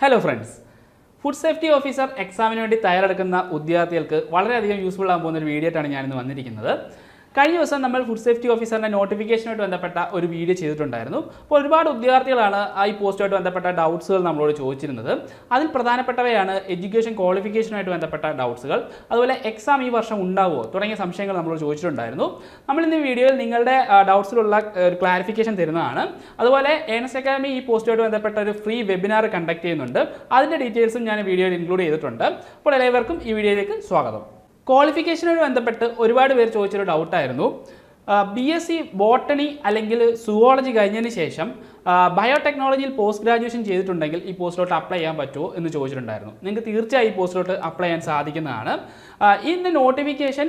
Hello friends food safety officer എക്സാമിന് വേണ്ടി തയ്യാറെടുക്കുന്ന വിദ്യാർത്ഥികൾക്ക് വളരെയധികം യൂസ്ഫുൾ ആകാൻ പോകുന്ന ഒരു വീഡിയോ ആയിട്ടാണ് ഞാനിന്ന് വന്നിരിക്കുന്നത്. കഴിഞ്ഞ ദിവസം നമ്മൾ ഫുഡ് സേഫ്റ്റി ഓഫീസറിന്റെ നോട്ടിഫിക്കേഷനുമായിട്ട് ബന്ധപ്പെട്ട ഒരു വീഡിയോ ചെയ്തിട്ടുണ്ടായിരുന്നു. അപ്പോൾ ഒരുപാട് ഉദ്യോഗാർത്ഥികളാണ് ഈ പോസ്റ്റുമായിട്ട് ബന്ധപ്പെട്ട ഡൗട്ട്സുകൾ നമ്മളോട് ചോദിച്ചിരുന്നത്. അതിൽ പ്രധാനപ്പെട്ടവയാണ് എഡ്യൂക്കേഷൻ ക്വാളിഫിക്കേഷനുമായിട്ട് ബന്ധപ്പെട്ട ഡൗട്ട്സുകൾ അതുപോലെ എക്സാം ഈ വർഷം ഉണ്ടാവുമോ തുടങ്ങിയ സംശയങ്ങൾ നമ്മളോട് ചോദിച്ചിട്ടുണ്ടായിരുന്നു. നമ്മൾ ഇന്ന് വീഡിയോയിൽ നിങ്ങളുടെ ഡൗട്ട്സിലുള്ള ഒരു ക്ലാരിഫിക്കേഷൻ തരുന്നതാണ്. അതുപോലെ ഏണസ് അക്കാദമി ഈ പോസ്റ്റുമായിട്ട് ബന്ധപ്പെട്ട ഒരു ഫ്രീ വെബിനാർ കണ്ടക്ട് ചെയ്യുന്നുണ്ട്. അതിന്റെ ഡീറ്റെയിൽസും ഞാൻ വീഡിയോയിൽ ഇൻക്ലൂഡ് ചെയ്തിട്ടുണ്ട്. അപ്പോൾ എല്ലാവർക്കും ഈ വീഡിയോയിലേക്ക് സ്വാഗതം. ക്വാളിഫിക്കേഷനുമായി ബന്ധപ്പെട്ട് ഒരുപാട് പേർ ചോദിച്ചൊരു ഡൗട്ടായിരുന്നു ബി എസ് സി ബോട്ടണി അല്ലെങ്കിൽ സുവോളജി കഴിഞ്ഞതിന് ശേഷം ബയോടെക്നോളജിയിൽ പോസ്റ്റ് ഗ്രാജുവേഷൻ ചെയ്തിട്ടുണ്ടെങ്കിൽ ഈ പോസ്റ്റിലോട്ട് അപ്ലൈ ചെയ്യാൻ പറ്റുമോ എന്ന് ചോദിച്ചിട്ടുണ്ടായിരുന്നു. നിങ്ങൾക്ക് തീർച്ചയായും ഈ പോസ്റ്റിലോട്ട് അപ്ലൈ ചെയ്യാൻ സാധിക്കുന്നതാണ്. ഇതിന്റെ നോട്ടിഫിക്കേഷൻ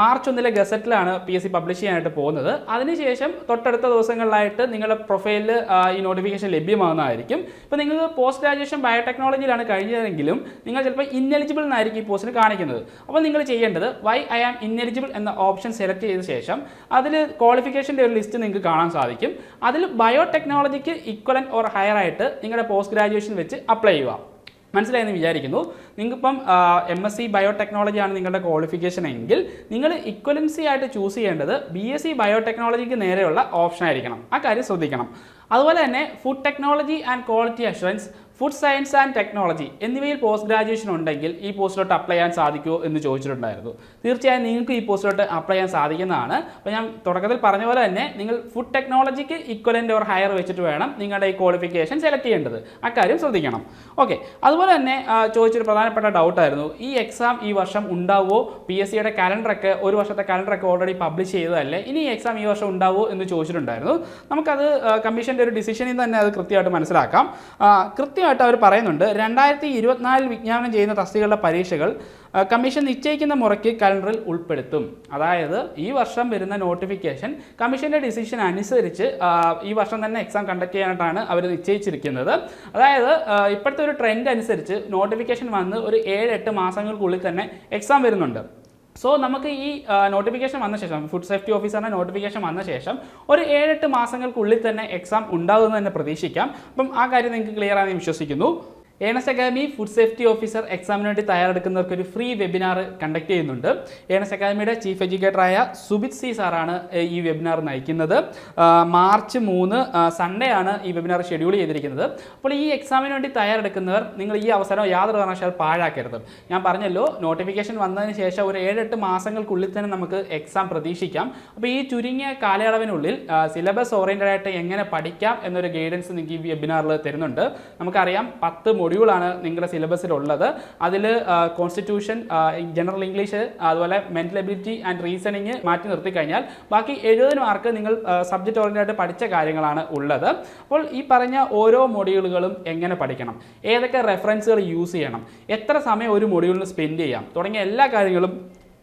മാർച്ച് ഒന്നിലെ ഗസറ്റിലാണ് പി എസ് സി പബ്ലിഷ് ചെയ്യാനായിട്ട് പോകുന്നത്. അതിനുശേഷം തൊട്ടടുത്ത ദിവസങ്ങളിലായിട്ട് നിങ്ങളുടെ പ്രൊഫൈലിൽ ഈ നോട്ടിഫിക്കേഷൻ ലഭ്യമാകുന്നതായിരിക്കും. ഇപ്പോൾ നിങ്ങൾക്ക് പോസ്റ്റ് ഗ്രാജുവേഷൻ ബയോടെക്നോളജിയിലാണ് കഴിഞ്ഞതെങ്കിലും നിങ്ങൾ ചിലപ്പോൾ ഇന്നെലിജിബിൾ എന്നായിരിക്കും ഈ പോസ്റ്റിന് കാണിക്കുന്നത്. അപ്പോൾ നിങ്ങൾ ചെയ്യേണ്ടത് വൈ ഐ ആം ഇന്നെലിജിബിൾ എന്ന ഓപ്ഷൻ സെലക്ട് ചെയ്ത ശേഷം അതിൽ ക്വാളിഫിക്കേഷന്റെ ഒരു ലിസ്റ്റ് നിങ്ങൾക്ക് കാണാൻ സാധിക്കും. അതിൽ ബയോടെക്നോളജിക്ക് ഇക്വലൻ ഓർ ഹയർ ആയിട്ട് നിങ്ങളുടെ പോസ്റ്റ് ഗ്രാജുവേഷൻ വെച്ച് അപ്ലൈ ചെയ്യുക. മനസ്സിലായെന്ന് വിചാരിക്കുന്നു. നിങ്ങൾക്കിപ്പം എം എസ് സി ബയോടെക്നോളജി ആണ് നിങ്ങളുടെ ക്വാളിഫിക്കേഷൻ എങ്കിൽ നിങ്ങൾ ഇക്വലൻസി ആയിട്ട് ചൂസ് ചെയ്യേണ്ടത് ബി എസ് സി ബയോടെക്നോളജിക്ക് നേരെയുള്ള ഓപ്ഷൻ ആയിരിക്കണം. ആ കാര്യം ശ്രദ്ധിക്കണം. അതുപോലെ തന്നെ food technology and quality assurance food science and technology എന്നിവയിൽ പോസ്റ്റ് ഗ്രാജുവേഷൻ ഉണ്ടെങ്കിൽ ഈ പോസ്റ്റിലോട്ട് അപ്ലൈ ചെയ്യാൻ സാധിക്കുമോ എന്ന് ചോദിച്ചിട്ടുണ്ടായിരുന്നു. തീർച്ചയായും നിങ്ങൾക്ക് ഈ പോസ്റ്റിലോട്ട് അപ്ലൈ ചെയ്യാൻ സാധിക്കുന്നതാണ്. അപ്പോൾ ഞാൻ തുടക്കത്തിൽ പറഞ്ഞ പോലെ തന്നെ നിങ്ങൾ ഫുഡ് ടെക്നോളജിക്ക് ഇക്വലന്റ് ഓർ ഹയർ വെച്ചിട്ട് വേണം നിങ്ങളുടെ ഈ ക്വാളിഫിക്കേഷൻ സെലക്ട് ചെയ്യേണ്ടത്. അക്കാര്യം ശ്രദ്ധിക്കണം. ഓക്കെ അതുപോലെ തന്നെ ചോദിച്ചൊരു പ്രധാനപ്പെട്ട ഡൗട്ടായിരുന്നു ഈ എക്സാം ഈ വർഷം ഉണ്ടാവുമോ? പി എസ് സിയുടെ കലണ്ടറൊക്കെ ഒരു വർഷത്തെ കലണ്ടറൊക്കെ ഓൾറെഡി പബ്ലിഷ് ചെയ്തതല്ലേ? ഇനി ഈ എക്സാം ഈ വർഷം ഉണ്ടാവുമോ എന്ന് ചോദിച്ചിട്ടുണ്ടായിരുന്നു. നമുക്കത് കമ്മീഷന്റെ ഒരു ഡിസിഷനിൽ തന്നെ അത് കൃത്യമായിട്ട് മനസ്സിലാക്കാം. ആ, കൃത്യമായിട്ട് അവർ പറയുന്നുണ്ട് രണ്ടായിരത്തി ഇരുപത്തിനാലിൽ വിജ്ഞാപനം ചെയ്യുന്ന തസ്തികകളുടെ പരീക്ഷകൾ കമ്മീഷൻ നിശ്ചയിക്കുന്ന മുറയ്ക്ക് കലണ്ടറിൽ ഉൾപ്പെടുത്തും. അതായത് ഈ വർഷം വരുന്ന നോട്ടിഫിക്കേഷൻ കമ്മീഷന്റെ ഡിസിഷൻ അനുസരിച്ച് ഈ വർഷം തന്നെ എക്സാം കണ്ടക്ട് ചെയ്യാനായിട്ടാണ് അവർ നിശ്ചയിച്ചിരിക്കുന്നത്. അതായത് ഇപ്പോഴത്തെ ഒരു ട്രെൻഡ് അനുസരിച്ച് നോട്ടിഫിക്കേഷൻ വന്ന് ഒരു ഏഴ് എട്ട് മാസങ്ങൾക്കുള്ളിൽ തന്നെ എക്സാം വരുന്നുണ്ട്. സോ നമുക്ക് ഈ നോട്ടിഫിക്കേഷൻ വന്ന ശേഷം ഫുഡ് സേഫ്റ്റി ഓഫീസറിന്റെ നോട്ടിഫിക്കേഷൻ വന്ന ശേഷം ഒരു ഏഴെട്ട് മാസങ്ങൾക്കുള്ളിൽ തന്നെ എക്സാം ഉണ്ടാകുമെന്ന് തന്നെ പ്രതീക്ഷിക്കാം. അപ്പം ആ കാര്യം നിങ്ങൾക്ക് ക്ലിയർ ആണെന്ന് വിശ്വസിക്കുന്നു. Earnest academy food safety officer എക്സാമിന് വേണ്ടി തയ്യാറെടുക്കുന്നവർക്ക് ഒരു ഫ്രീ വെബിനാർ കണ്ടക്ട് ചെയ്യുന്നുണ്ട്. ഏണസ് അക്കാദമിയുടെ ചീഫ് എഡ്യൂക്കേറ്ററായ സുബിത് സി സാറാണ് ഈ വെബിനാർ നയിക്കുന്നത്. മാർച്ച് മൂന്ന് സൺഡേ ആണ് ഈ വെബിനാർ ഷെഡ്യൂൾ ചെയ്തിരിക്കുന്നത്. അപ്പോൾ ഈ എക്സാമിന് വേണ്ടി തയ്യാറെടുക്കുന്നവർ നിങ്ങൾ ഈ അവസരം യാതൊരു കാരണവശാൽ പാഴാക്കരുത്. ഞാൻ പറഞ്ഞല്ലോ നോട്ടിഫിക്കേഷൻ വന്നതിന് ശേഷം ഒരു ഏഴെട്ട് മാസങ്ങൾക്കുള്ളിൽ തന്നെ നമുക്ക് എക്സാം പ്രതീക്ഷിക്കാം. അപ്പോൾ ഈ ചുരുങ്ങിയ കാലയളവിനുള്ളിൽ സിലബസ് ഓറിയന്റഡ് ആയിട്ട് എങ്ങനെ പഠിക്കാം എന്നൊരു ഗൈഡൻസ് നിങ്ങൾക്ക് ഈ വെബിനാറിൽ തരുന്നുണ്ട്. നമുക്കറിയാം പത്ത് മൊഡ്യൂളാണ് നിങ്ങളുടെ സിലബസിലുള്ളത്. അതിൽ കോൺസ്റ്റിറ്റ്യൂഷൻ ജനറൽ ഇംഗ്ലീഷ് അതുപോലെ മെന്റൽ എബിലിറ്റി ആൻഡ് റീസണിങ് മാറ്റി നിർത്തി കഴിഞ്ഞാൽ ബാക്കി എഴുപത് മാർക്ക് നിങ്ങൾ സബ്ജക്റ്റ് ഓറിയന്റഡ് പഠിച്ച കാര്യങ്ങളാണ് ഉള്ളത്. അപ്പോൾ ഈ പറഞ്ഞ ഓരോ മൊഡ്യൂളുകളും എങ്ങനെ പഠിക്കണം? ഏതൊക്കെ റെഫറൻസുകൾ യൂസ് ചെയ്യണം? എത്ര സമയം ഒരു മൊഡ്യൂളിന് സ്പെൻഡ് ചെയ്യാം? തുടങ്ങിയ എല്ലാ കാര്യങ്ങളും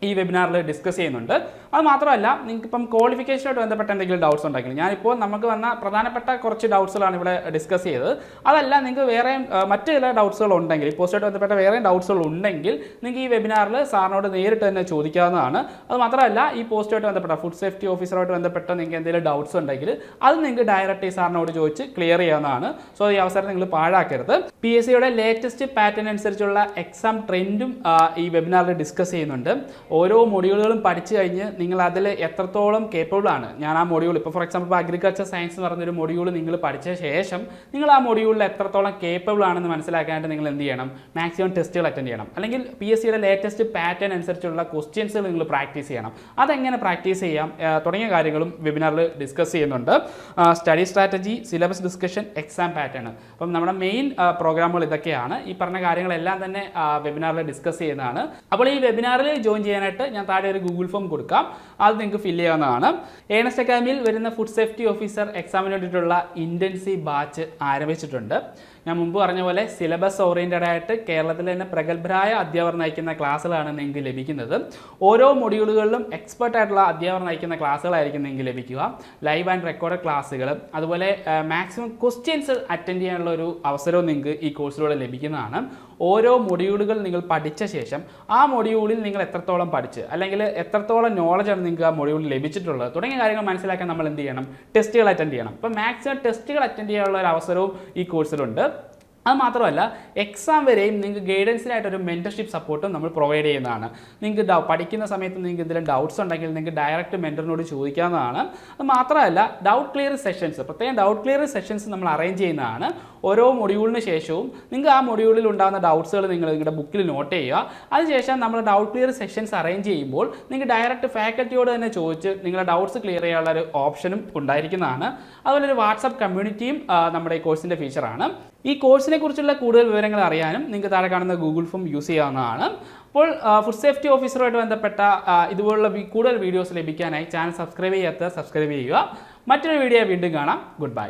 ഈ വെബിനാറിൽ ഡിസ്കസ് ചെയ്യുന്നുണ്ട്. അത് മാത്രമല്ല നിങ്ങൾക്ക് ഇപ്പം ക്വാളിഫിക്കേഷനായിട്ട് ബന്ധപ്പെട്ട എന്തെങ്കിലും ഡൗട്ട്സ് ഉണ്ടെങ്കിൽ ഞാനിപ്പോൾ നമുക്ക് വന്ന പ്രധാനപ്പെട്ട കുറച്ച് ഡൗട്ട്സുകളാണ് ഇവിടെ ഡിസ്കസ് ചെയ്തത്. അതല്ല നിങ്ങൾക്ക് വേറെ മറ്റ് ചില ഡൗട്ട്സുകൾ ഉണ്ടെങ്കിൽ പോസ്റ്റായിട്ട് ബന്ധപ്പെട്ട വേറെ ഡൗട്ട്സുകൾ ഉണ്ടെങ്കിൽ നിങ്ങൾക്ക് ഈ വെബിനാറിൽ സാറിനോട് നേരിട്ട് തന്നെ ചോദിക്കാവുന്നതാണ്. അത് മാത്രമല്ല ഈ പോസ്റ്റുമായിട്ട് ബന്ധപ്പെട്ട ഫുഡ് സേഫ്റ്റി ഓഫീസറുമായിട്ട് ബന്ധപ്പെട്ട നിങ്ങൾക്ക് എന്തെങ്കിലും ഡൗട്ട്സ് ഉണ്ടെങ്കിൽ അത് നിങ്ങൾക്ക് ഡയറക്റ്റ് ഈ സാറിനോട് ചോദിച്ച് ക്ലിയർ ചെയ്യാവുന്നതാണ്. സോ ഈ അവസരം നിങ്ങൾ പാഴാക്കരുത്. പി എസ് സിയുടെ ലേറ്റസ്റ്റ് പാറ്റേൺ അനുസരിച്ചുള്ള എക്സാം ട്രെൻഡും ഈ വെബിനാറിൽ ഡിസ്കസ് ചെയ്യുന്നുണ്ട്. ഓരോ മൊഡ്യൂളുകളും പഠിച്ചു കഴിഞ്ഞ് നിങ്ങൾ അതിൽ എത്രത്തോളം കേപ്പബിൾ ആണ്. ഞാൻ ആ മൊഡ്യൂൾ ഇപ്പോൾ ഫോർ എക്സാമ്പിൾ അഗ്രികൾച്ചർ സയൻസ് എന്ന് പറഞ്ഞൊരു മൊഡ്യൂൾ നിങ്ങൾ പഠിച്ച ശേഷം നിങ്ങൾ ആ മൊഡ്യൂളിൽ എത്രത്തോളം കേപ്പബിൾ ആണെന്ന് മനസ്സിലാക്കാനായിട്ട് നിങ്ങൾ എന്ത് ചെയ്യണം? മാക്സിമം ടെസ്റ്റുകൾ അറ്റൻഡ് ചെയ്യണം. അല്ലെങ്കിൽ പി എസ് സിയുടെ ലേറ്റസ്റ്റ് പാറ്റേൺ അനുസരിച്ചുള്ള ക്വസ്റ്റ്യൻസുകൾ നിങ്ങൾ പ്രാക്ടീസ് ചെയ്യണം. അതെങ്ങനെ പ്രാക്ടീസ് ചെയ്യാം? തുടങ്ങിയ കാര്യങ്ങളും വെബിനാറിൽ ഡിസ്കസ് ചെയ്യുന്നുണ്ട്. Study strategy syllabus discussion exam pattern അപ്പം നമ്മുടെ മെയിൻ പ്രോഗ്രാമുകൾ ഇതൊക്കെയാണ്. ഈ പറഞ്ഞ കാര്യങ്ങളെല്ലാം തന്നെ വെബിനാറിൽ ഡിസ്കസ് ചെയ്യുന്നതാണ്. അപ്പോൾ ഈ വെബിനാറിൽ ജോയിൻ ചെയ്യാനായിട്ട് ഞാൻ താഴെ ഒരു ഗൂഗിൾ ഫോം കൊടുക്കാം. അത് നിങ്ങൾക്ക് ഫില്ല് ചെയ്യാവുന്നതാണ്. ഏണസ്റ്റ് അക്കാദമിയിൽ വരുന്ന ഫുഡ് സേഫ്റ്റി ഓഫീസർ എക്സാമിന് വേണ്ടിയിട്ടുള്ള ഇന്റൻസീവ് ബാച്ച് ആരംഭിച്ചിട്ടുണ്ട്. ഞാൻ മുമ്പ് പറഞ്ഞ പോലെ സിലബസ് ഓറിയന്റഡ് ആയിട്ട് കേരളത്തിൽ തന്നെ പ്രഗത്ഭരായ അധ്യാപകർ നയിക്കുന്ന ക്ലാസ്സുകളാണ് നിങ്ങൾക്ക് ലഭിക്കുന്നത്. ഓരോ മൊഡ്യൂളുകളിലും എക്സ്പെർട്ട് ആയിട്ടുള്ള അധ്യാപകർ നയിക്കുന്ന ക്ലാസ്സുകളായിരിക്കും നിങ്ങൾക്ക് ലഭിക്കുക. ലൈവ് ആൻഡ് റെക്കോർഡ് ക്ലാസ്സുകൾ അതുപോലെ മാക്സിമം ക്വസ്റ്റ്യൻസ് അറ്റൻഡ് ചെയ്യാനുള്ള ഒരു അവസരവും നിങ്ങൾക്ക് ഈ കോഴ്സിലൂടെ ലഭിക്കുന്നതാണ്. ഓരോ മൊഡ്യൂളുകൾ നിങ്ങൾ പഠിച്ച ശേഷം ആ മൊഡ്യൂളിൽ നിങ്ങൾ എത്രത്തോളം പഠിച്ച് അല്ലെങ്കിൽ എത്രത്തോളം നോളജാണ് നിങ്ങൾക്ക് ആ മൊഡ്യൂളിൽ ലഭിച്ചിട്ടുള്ളത് തുടങ്ങിയ കാര്യങ്ങൾ മനസ്സിലാക്കാൻ നമ്മൾ എന്ത് ചെയ്യണം? ടെസ്റ്റുകൾ അറ്റൻഡ് ചെയ്യണം. അപ്പോൾ മാക്സിമം ടെസ്റ്റുകൾ അറ്റൻഡ് ചെയ്യാനുള്ള ഒരു അവസരവും ഈ കോഴ്സിലുണ്ട് അത് മാത്രമല്ല എക്സാം വരെയും നിങ്ങൾക്ക് ഗൈഡൻസിനായിട്ടൊരു മെന്റർഷിപ്പ് സപ്പോർട്ടും നമ്മൾ പ്രൊവൈഡ് ചെയ്യുന്നതാണ്. നിങ്ങൾക്ക് ഡൗ പഠിക്കുന്ന സമയത്ത് നിങ്ങൾക്ക് എന്തെങ്കിലും ഡൗട്ട്സ് ഉണ്ടെങ്കിൽ നിങ്ങൾക്ക് ഡയറക്റ്റ് മെന്ററിനോട് ചോദിക്കാവുന്നതാണ്. അത് മാത്രമല്ല ഡൗട്ട് ക്ലിയർ സെഷൻസ് പ്രത്യേകം ഡൗട്ട് ക്ലിയർ സെഷൻസ് നമ്മൾ അറേഞ്ച് ചെയ്യുന്നതാണ്. ഓരോ മൊഡ്യൂളിന് ശേഷവും നിങ്ങൾക്ക് ആ മൊഡ്യൂളിൽ ഉണ്ടാകുന്ന ഡൗട്ട്സുകൾ നിങ്ങൾ നിങ്ങളുടെ ബുക്കിൽ നോട്ട് ചെയ്യുക. അതിനുശേഷം നമ്മൾ ഡൗട്ട് ക്ലിയർ സെഷൻസ് അറേഞ്ച് ചെയ്യുമ്പോൾ നിങ്ങൾക്ക് ഡയറക്റ്റ് ഫാക്കൽറ്റിയോട് തന്നെ ചോദിച്ച് നിങ്ങളുടെ ഡൗട്ട്സ് ക്ലിയർ ചെയ്യാനുള്ള ഒരു ഓപ്ഷനും ഉണ്ടായിരിക്കുന്നതാണ്. അതുപോലെ ഒരു വാട്സപ്പ് കമ്മ്യൂണിറ്റിയും നമ്മുടെ ഈ കോഴ്സിന്റെ ഫീച്ചറാണ് ഈ കോഴ്സിനെ കുറിച്ചുള്ള കൂടുതൽ വിവരങ്ങൾ അറിയാനും നിങ്ങൾക്ക് താഴെ കാണുന്ന ഗൂഗിൾ ഫോം യൂസ് ചെയ്യാവുന്നതാണ്. അപ്പോൾ ഫുഡ് സേഫ്റ്റി ഓഫീസറുമായിട്ട് ബന്ധപ്പെട്ട ഇതുപോലുള്ള കൂടുതൽ വീഡിയോസ് ലഭിക്കാനായി ചാനൽ സബ്സ്ക്രൈബ് ചെയ്യാത്ത സബ്സ്ക്രൈബ് ചെയ്യുക. മറ്റൊരു വീഡിയോ വീണ്ടും കാണാം. Good bye